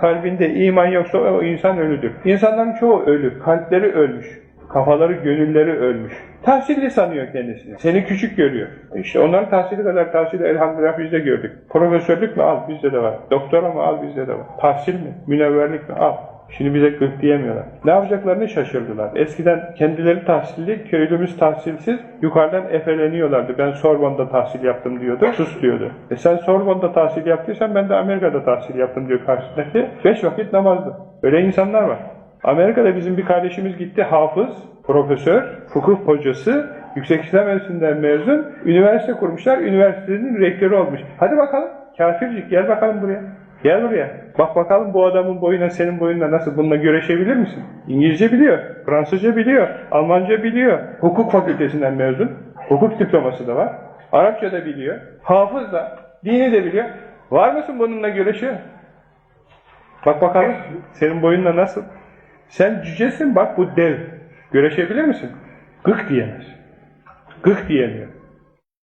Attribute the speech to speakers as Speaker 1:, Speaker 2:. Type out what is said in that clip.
Speaker 1: Kalbinde iman yoksa o insan ölüdür. İnsanların çoğu ölü, kalpleri ölmüş, kafaları, gönülleri ölmüş. Tahsilli sanıyor kendisini. Seni küçük görüyor. İşte onların tahsili kadar tahsili elhamdülillah biz de gördük. Profesörlük mü? Al bizde de var. Doktora mı? Al bizde de var. Tahsil mi? Münevverlik mi? Al. Şimdi bize gık diyemiyorlar. Ne yapacaklarını şaşırdılar. Eskiden kendileri tahsilli, köylümüz tahsilsiz, yukarıdan efeleniyorlardı. Ben Sorbon'da tahsil yaptım diyordu, sus diyordu. E sen Sorbon'da tahsil yaptıysan ben de Amerika'da tahsil yaptım diyor karşısındaki. Beş vakit namazdı. Öyle insanlar var. Amerika'da bizim bir kardeşimiz gitti, hafız, profesör, hukuk hocası, Yüksek İslam Enstitüsü'nden mezun, üniversite kurmuşlar, üniversitenin rektörü olmuş. Hadi bakalım, kafircik gel bakalım buraya. Gel buraya. Bak bakalım bu adamın boyuna senin boyunla nasıl bununla göreşebilir misin? İngilizce biliyor, Fransızca biliyor, Almanca biliyor. Hukuk fakültesinden mezun. Hukuk diploması da var. Arapça da biliyor. Hafız da, dini de biliyor. Var mısın bununla göreşiyor? Bak bakalım senin boyunla nasıl? Sen cücesin bak bu dev. Göreşebilir misin? Gık diyemez. Gık diyemiyor.